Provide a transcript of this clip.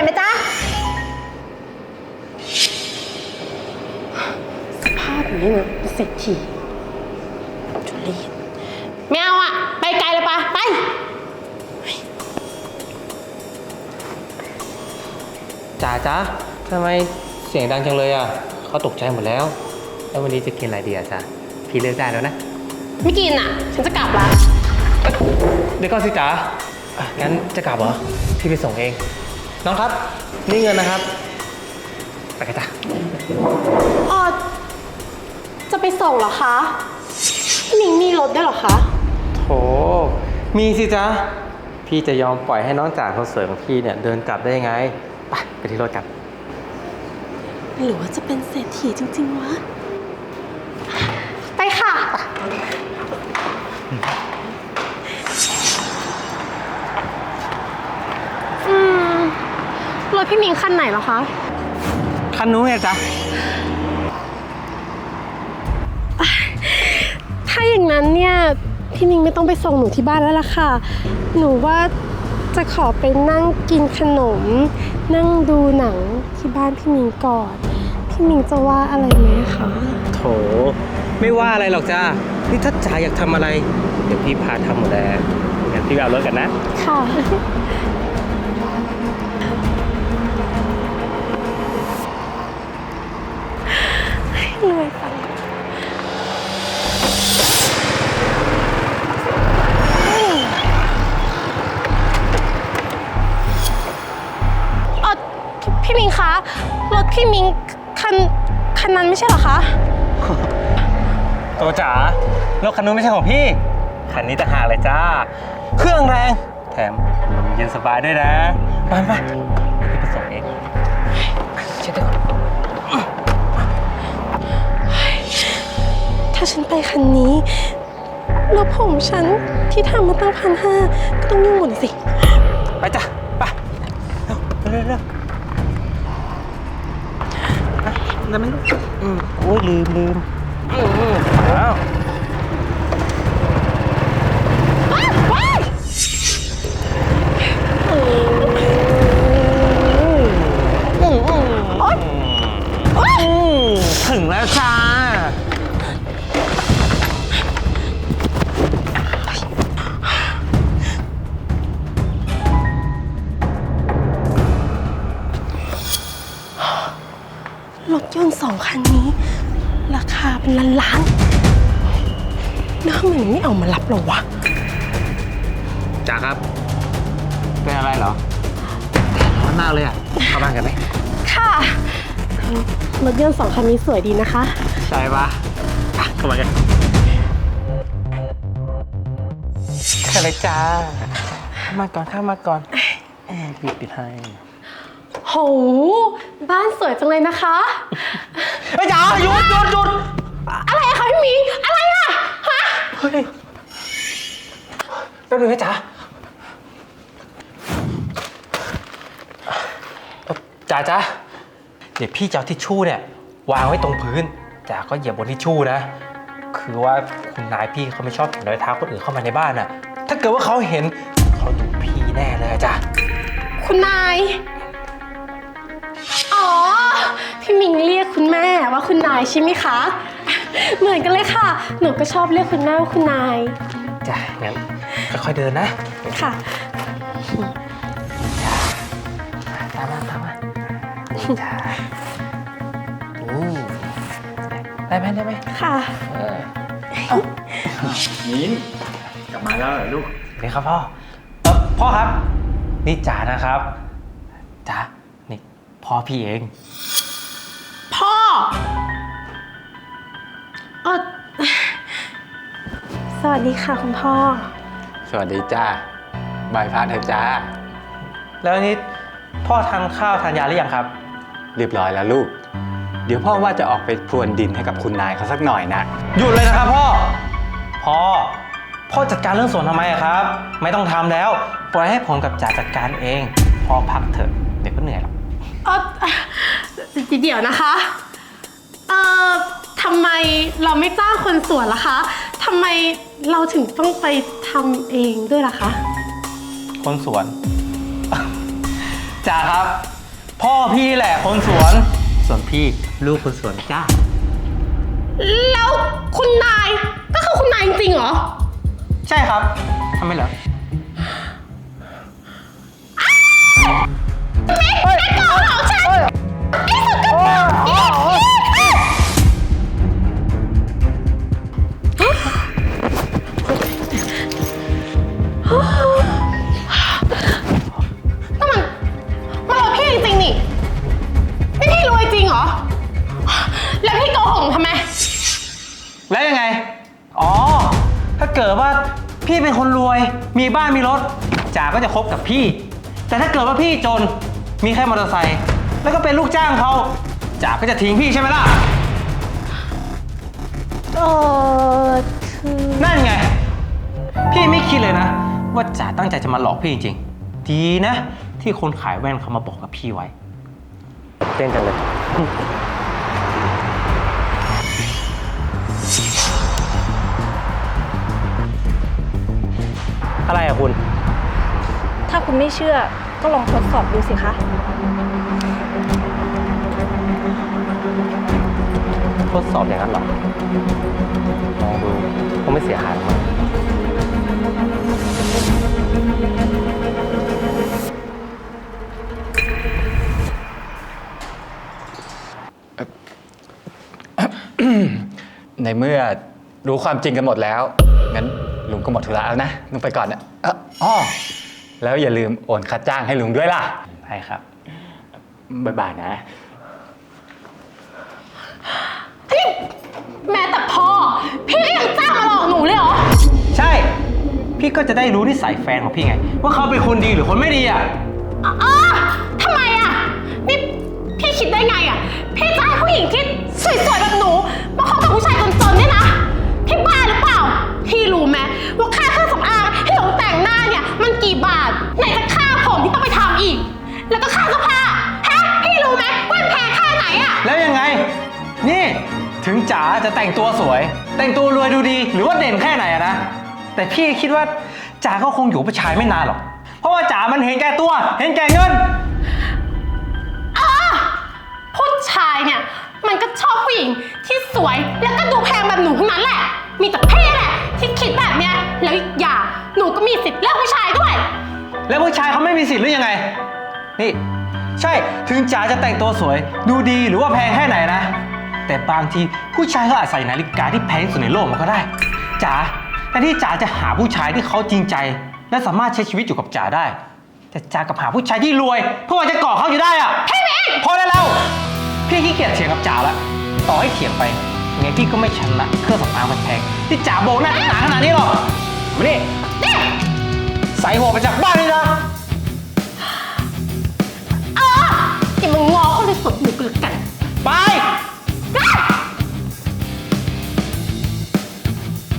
เลยไหมจ๊ะ สภาพอย่างนี้นะเศรษฐีจุลีไม่เอาอะไปไกลเลยปะไป จ๋าจ๊ะทำไมเสียงดังจังเลยอะเขาตกใจหมดแล้ว แล้ววันนี้จะกินอะไรดีอะจ๊ะพี่เลือกได้แล้วนะ ไม่กินอะฉันจะกลับละเดี๋ยวก่อนสิจ๋าอะงั้นจะกลับเหรอพี่ไปส่งเอง น้องครับ นี่เงินนะครับ ไปกันจ้ะอ๋อจะไปส่งเหรอคะมิงมีรถได้วยเหรอคะ โถ มีสิจ๊ะ พี่จะยอมปล่อยให้น้องจ๋าคนสวยของพี่เนี่ยเดินกลับได้ยังไง ไปไปที่รถกัน หรือว่าจะเป็นเศรษฐีจริง ๆ วะ ไปค่ะ อืม รถพี่มิงคันไหนเหรอคะ คันนู้นไงจ๊ะ ถ้าอย่างนั้นเนี่ย พี่มิงไม่ต้องไปส่งหนูที่บ้านแล้วล่ะค่ะ หนูว่าจะขอไปนั่งกินขนม นั่งดูหนังที่บ้านพี่มิงก่อน พี่มิงจะว่าอะไรไหมคะ โถ ไม่ว่าอะไรหรอกจ้านี่ถ้าจ๋าอยากทำอะไร เดี๋ยวพี่พาทำหมดแล้วงั้นพี่ไปเอารถกันนะ ค่ะ รวยจังเออพี่มิงคะ รถพี่มิงคันคันนั้นไม่ใช่เหรอคะ ตัวจ๋ารถคันนู้นไม่ใช่ของพี่ คันนี้ต่างหากเลยจ้า เครื่องแรง แถมเย็นสบายด้วยนะ มามา ฉันไปคันนี้ แล้วผมฉันที่ทำมาตั้งพันห้าก็ต้องยุ่งหมดสิ ไปจ้ะ ไป เร็วเร็วเร็วอะได้ไหมลูกอืมโอ้ยลืมลืมอืมอืมอ้าวอืมถึงแล้วจ้า มมันไม่เอามารับเราวะ จ๋าครับ เป็นอะไรเหรอร้อนมากเลยอะ เข้าบ้านกันไหม ค่ะรถยนต์สองคันนี้สวยดีนะคะ ใช่ปะอะเข้ามากันเข้าเลยจ้าเข้ามาก่อนเข้ามาก่อนแอบปิดปิดให้โห บ้านสวยจังเลยนะคะเฮ้ยจ๋าหยุดหยุดหยุดอะไรอะคะพี่หมิงอะไรอะฮะ เฮ้ยแป๊บนึงนะจ๋าเอ่อจ๋าจ๋าเดี๋ยวพี่จะเอาทิชชู่เนี่ย วางไว้ตรงพื้นจ๋าก็เหยียบบนทิชชู่นะ คือว่าคุณนายพี่เขาไม่ชอบเห็นรอยเท้าคนอื่นเข้ามาในบ้านน่ะ ถ้าเกิดว่าเขาเห็นเขาดูพี่แน่เลยอะจ้ะคุณนาย อ๋อ พี่มิงเรียกคุณแม่ว่าคุณนายใช่ไหมคะ เหมือนกันเลยค่ะ หนูก็ชอบเรียกคุณแม่ว่าคุณนาย จ้ะงั้นค่อยๆเดินนะค่ะ ตามมาตามมานี่จ้ะนี่ได้ไหมได้ไหมค่ะ เออมิ้นกลับมาแล้วเหรอลูก เดี๋ยวครับพ่อเออพ่อครับ นี่จ๋านะครับจ๋านี่พ่อพี่เอง พ่อ เออสวัสดีค่ะคุณพ่อ สวัสดีจ้าบายพาเธอจ้า แล้วนี่พ่อทานข้าวทานยาหรือยังครับ เรียบร้อยแล้วลูก เดี๋ยวพ่อว่าจะออกไปพรวนดินให้กับคุณนายเขาสักหน่อยนะ หยุดเลยนะครับพ่อ พ่อ พ่อจัดการเรื่องสวนทำไมอะครับ ไม่ต้องทำแล้ว ปล่อยให้ผมกับจ๋าจัดการเอง พ่อพักเถอะ เดี๋ยวก็เหนื่อยหรอก เออเดี๋ยวนะคะ เอ่อ ทำไมเราไม่จ้างคนสวนล่ะคะทำไมเราถึงต้องไปทำเองด้วยล่ะคะ คนสวนจ่าครับ พ่อพี่แหละคนสวน ส่วนพี่ลูกคนสวนจ้าแล้วคุณนายก็คือคุณนายจริงๆเหรอ ใช่ครับทำไมเหรอ เป็นคนรวย มีบ้านมีรถจ๋าก็จะคบกับพี่ แต่ถ้าเกิดว่าพี่จนมีแค่มอเตอร์ไซค์แล้วก็เป็นลูกจ้างเขาจ๋าก็จะทิ้งพี่ใช่ไหมล่ะ เออคือ นั่นไง พี่ไม่คิดเลยนะ ว่าจ๋าตั้งใจจะมาหลอกพี่จริงๆ ดีนะ ที่คนขายแว่นเขามาบอกกับพี่ไว้ เต้นจังเลย อะไรอะคุณ ถ้าคุณไม่เชื่อก็ลองทดสอบดูสิคะ ทดสอบอย่างนั้นเหรอลองดูคงไม่เสียหายหรอกมั้งในเมื่อรู้ความจริงกันหมดแล้ว งั้น ลุงก็หมดธุระแล้วนะลุงไปก่อนนะเอ่ออ้อแล้วอย่าลืมโอนค่าจ้างให้ลุงด้วยล่ะใช่ครับบ๊ายบายนะแม้แต่พ่อ พี่ก็ยังจ้างมาหลอกหนูเลยเหรอ ใช่ พี่ก็จะได้รู้นิสัยแฟนของพี่ไง ว่าเขาเป็นคนดีหรือคนไม่ดีอะอ๋อทำไมอะ นี่พี่คิดได้ไงอะ พี่จะให้ผู้หญิงที่สวยๆแบบหนู จ๋าจะแต่งตัวสวย แต่งตัวรวยดูดี หรือว่าเด่นแค่ไหนอะนะ แต่พี่คิดว่าจ๋าก็คงอยู่กับผู้ชายไม่นานหรอก เพราะว่าจ๋ามันเห็นแก่ตัว เห็นแก่เงินผู้ชายเนี่ย มันก็ชอบผู้หญิงที่สวยแล้วก็ดูแพงแบบหนูทั้งนั้นแหละ มีแต่พี่แหละที่คิดแบบเนี้ยแล้วอีกอย่างหนูก็มีสิทธิ์เลือกผู้ชายด้วย แล้วผู้ชายเขาไม่มีสิทธิ์หรือยังไง นี่ ใช่ ถึงจ๋าจะแต่งตัวสวย ดูดีหรือว่าแพงแค่ไหนนะ แต่บางทีผู้ชายเขาอาจใส่นาฬิกาที่แพงสุดในโลกมาก็ได้จ๋าแต่ที่จ๋าจะหาผู้ชายที่เขาจริงใจ และสามารถใช้ชีวิตอยู่กับจ๋าได้ แต่จ๋ากับหาผู้ชายที่รวย เพื่อจะกาะเขาอยู่ได้อะพี่เมพอได้แล้วพี่ขี้เกียจเถียงกับจ๋าละต่อให้เถียงไปไงพี่ก็ไม่ชนะเครื่องสำอางมันแพงที่จ๋าโบกหน้าหนาขนาดนี้หรอกมานี่นี่ใส่หัวไปจากบ้านเลยนะเอออย่ามาง้อเขาเลยตบหนูกัน